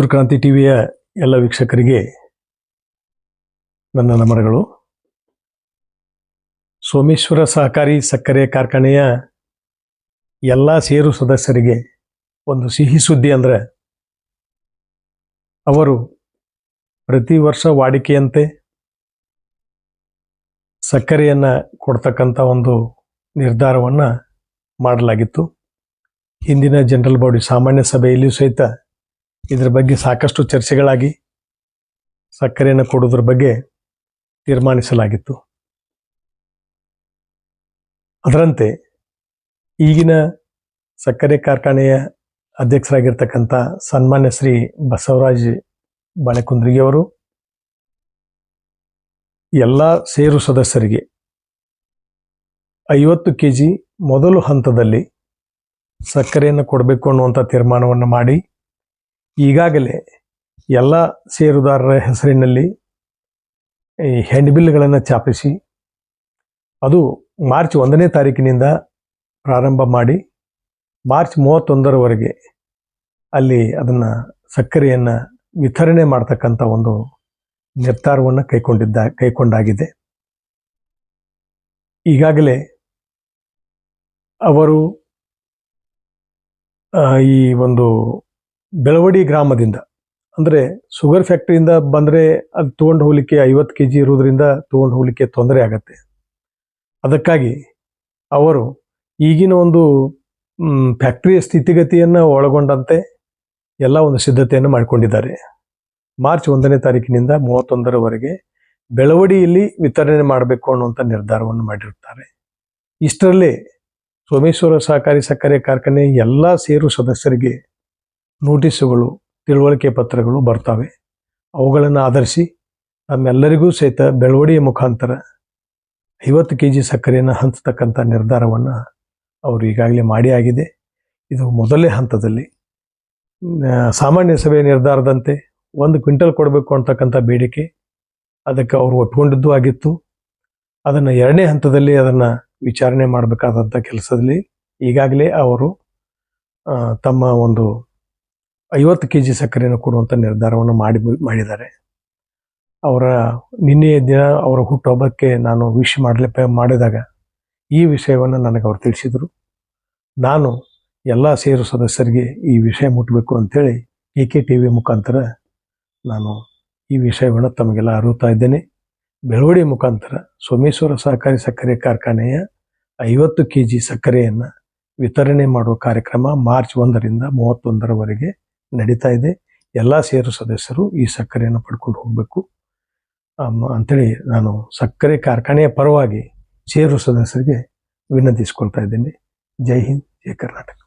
ಕಿತ್ತೂರು ಕ್ರಾಂತಿ ಟಿವಿಯ ಎಲ್ಲ ವೀಕ್ಷಕರಿಗೆ ನನ್ನ ನಮನಗಳು ಸೋಮೇಶ್ವರ ಸಹಕಾರಿ ಸಕ್ಕರೆ ಕಾರ್ಖಾನೆಯ ಎಲ್ಲ ಸೇರು ಸದಸ್ಯರಿಗೆ ಒಂದು ಸಿಹಿ ಸುದ್ದಿ ಅಂದರೆ, ಅವರು ಪ್ರತಿ ವರ್ಷ ವಾಡಿಕೆಯಂತೆ ಸಕ್ಕರೆಯನ್ನು ಕೊಡ್ತಕ್ಕಂಥ ಒಂದು ನಿರ್ಧಾರವನ್ನು ಮಾಡಲಾಗಿತ್ತು. ಹಿಂದಿನ ಜನರಲ್ ಬಾಡಿ ಸಾಮಾನ್ಯ ಸಭೆಯಲ್ಲಿಯೂ ಸಹಿತ ಇದರ ಬಗ್ಗೆ ಸಾಕಷ್ಟು ಚರ್ಚೆಗಳಾಗಿ ಸಕ್ಕರೆಯನ್ನು ಕೊಡೋದ್ರ ಬಗ್ಗೆ ತೀರ್ಮಾನಿಸಲಾಗಿತ್ತು. ಅದರಂತೆ ಈಗಿನ ಸಕ್ಕರೆ ಕಾರ್ಖಾನೆಯ ಅಧ್ಯಕ್ಷರಾಗಿರ್ತಕ್ಕಂಥ ಸನ್ಮಾನ್ಯ ಶ್ರೀ ಬಸವರಾಜ್ ಬಾಳೆಕುಂದ್ರಿಗೆಯವರು, ಎಲ್ಲ ಸೇರು ಸದಸ್ಯರಿಗೆ ಐವತ್ತು ಕೆ ಜಿ ಮೊದಲು ಹಂತದಲ್ಲಿ ಸಕ್ಕರೆಯನ್ನು ಕೊಡಬೇಕು ಅನ್ನುವಂಥ ತೀರ್ಮಾನವನ್ನು ಮಾಡಿ ಈಗಾಗಲೇ ಎಲ್ಲ ಷೇರುದಾರರ ಹೆಸರಿನಲ್ಲಿ ಈ ಹ್ಯಾಂಡ್ಬಿಲ್ಗಳನ್ನು ಛಾಪಿಸಿ, ಅದು ಮಾರ್ಚ್ ಒಂದನೇ ತಾರೀಕಿನಿಂದ ಪ್ರಾರಂಭ ಮಾಡಿ, ಮಾರ್ಚ್ ಮೂವತ್ತೊಂದರವರೆಗೆ ಅಲ್ಲಿ ಅದನ್ನು ಸಕ್ಕರೆಯನ್ನು ವಿತರಣೆ ಮಾಡ್ತಕ್ಕಂಥ ಒಂದು ನಿರ್ಧಾರವನ್ನು ಕೈಕೊಂಡಿದ್ದ, ಕೈಕೊಂಡಾಗಿದೆ. ಈಗಾಗಲೇ ಅವರು ಈ ಒಂದು ಬೆಳವಡಿ ಗ್ರಾಮದಿಂದ, ಅಂದರೆ ಶುಗರ್ ಫ್ಯಾಕ್ಟ್ರಿಯಿಂದ ಬಂದರೆ ಅದು ತೊಗೊಂಡು ಹೋಗಲಿಕ್ಕೆ ಐವತ್ತು ಕೆ ಜಿ ಇರೋದ್ರಿಂದ ತೊಗೊಂಡು ಹೋಗಲಿಕ್ಕೆ ತೊಂದರೆ ಆಗತ್ತೆ. ಅದಕ್ಕಾಗಿ ಅವರು ಈಗಿನ ಒಂದು ಫ್ಯಾಕ್ಟ್ರಿಯ ಸ್ಥಿತಿಗತಿಯನ್ನು ಒಳಗೊಂಡಂತೆ ಎಲ್ಲ ಒಂದು ಸಿದ್ಧತೆಯನ್ನು ಮಾಡಿಕೊಂಡಿದ್ದಾರೆ. ಮಾರ್ಚ್ ಒಂದನೇ ತಾರೀಕಿನಿಂದ ಮೂವತ್ತೊಂದರವರೆಗೆ ಬೆಳವಡಿಯಲ್ಲಿ ವಿತರಣೆ ಮಾಡಬೇಕು ಅನ್ನುವಂಥ ನಿರ್ಧಾರವನ್ನು ಮಾಡಿರುತ್ತಾರೆ. ಇಷ್ಟರಲ್ಲೇ ಸೋಮೇಶ್ವರ ಸಹಕಾರಿ ಸಕ್ಕರೆ ಕಾರ್ಖಾನೆ ಎಲ್ಲ ಸೇರು ಸದಸ್ಯರಿಗೆ ನೋಟಿಸುಗಳು, ತಿಳುವಳಿಕೆ ಪತ್ರಗಳು ಬರ್ತವೆ. ಅವುಗಳನ್ನು ಆಧರಿಸಿ ನಮ್ಮೆಲ್ಲರಿಗೂ ಸಹಿತ ಬೆಳವಡಿಯ ಮುಖಾಂತರ ಐವತ್ತು ಕೆ ಜಿ ಸಕ್ಕರೆಯನ್ನು ಹಂಚತಕ್ಕಂಥ ನಿರ್ಧಾರವನ್ನು ಅವರು ಈಗಾಗಲೇ ಮಾಡಿ ಆಗಿದೆ. ಇದು ಮೊದಲನೇ ಹಂತದಲ್ಲಿ. ಸಾಮಾನ್ಯ ಸಭೆ ನಿರ್ಧಾರದಂತೆ ಒಂದು ಕ್ವಿಂಟಲ್ ಕೊಡಬೇಕು ಅಂತಕ್ಕಂಥ ಬೇಡಿಕೆ ಅದಕ್ಕೆ ಅವರು ಒಪ್ಪಿಕೊಂಡಿದ್ದು ಆಗಿತ್ತು. ಅದನ್ನು ಎರಡನೇ ಹಂತದಲ್ಲಿ ಅದನ್ನು ವಿಚಾರಣೆ ಮಾಡಬೇಕಾದಂಥ ಕೆಲಸದಲ್ಲಿ ಈಗಾಗಲೇ ಅವರು ತಮ್ಮ ಒಂದು ಐವತ್ತು ಕೆ ಜಿ ಸಕ್ಕರೆಯನ್ನು ಕೊಡುವಂಥ ನಿರ್ಧಾರವನ್ನು ಮಾಡಿ ಮಾಡಿದ್ದಾರೆ. ಅವರ ನಿನ್ನೆಯ ದಿನ ಅವರ ಹುಟ್ಟುಹಬ್ಬಕ್ಕೆ ನಾನು ವಿಶ್ ಮಾಡಲಿಪ್ಪ ಮಾಡಿದಾಗ ಈ ವಿಷಯವನ್ನು ನನಗೆ ಅವರು ತಿಳಿಸಿದರು. ನಾನು ಎಲ್ಲ ಸೇರು ಸದಸ್ಯರಿಗೆ ಈ ವಿಷಯ ಮುಟ್ಟಬೇಕು ಅಂಥೇಳಿ ಕೆ ಕೆ ಟಿ ವಿ ಮುಖಾಂತರ ನಾನು ಈ ವಿಷಯವನ್ನು ತಮಗೆಲ್ಲ ಅರಿಯುತ್ತಾ ಇದ್ದೇನೆ. ಬೆಳವಡಿ ಮುಖಾಂತರ ಸೋಮೇಶ್ವರ ಸಹಕಾರಿ ಸಕ್ಕರೆ ಕಾರ್ಖಾನೆಯ ಐವತ್ತು ಕೆ ಜಿ ಸಕ್ಕರೆಯನ್ನು ವಿತರಣೆ ಮಾಡುವ ಕಾರ್ಯಕ್ರಮ ಮಾರ್ಚ್ ಒಂದರಿಂದ ಮೂವತ್ತೊಂದರವರೆಗೆ ನಡೀತಾ ಇದೆ. ಎಲ್ಲ ಸೇರು ಸದಸ್ಯರು ಈ ಸಕ್ಕರೆಯನ್ನು ಪಡ್ಕೊಂಡು ಹೋಗಬೇಕು. ಅಂಥೇಳಿ ನಾನು ಸಕ್ಕರೆ ಕಾರ್ಖಾನೆಯ ಪರವಾಗಿ ಸೇರು ಸದಸ್ಯರಿಗೆ ವಿನಂತಿಸ್ಕೊಳ್ತಾ ಇದ್ದೀನಿ. ಜೈ ಹಿಂದ್, ಜೈ ಕರ್ನಾಟಕ.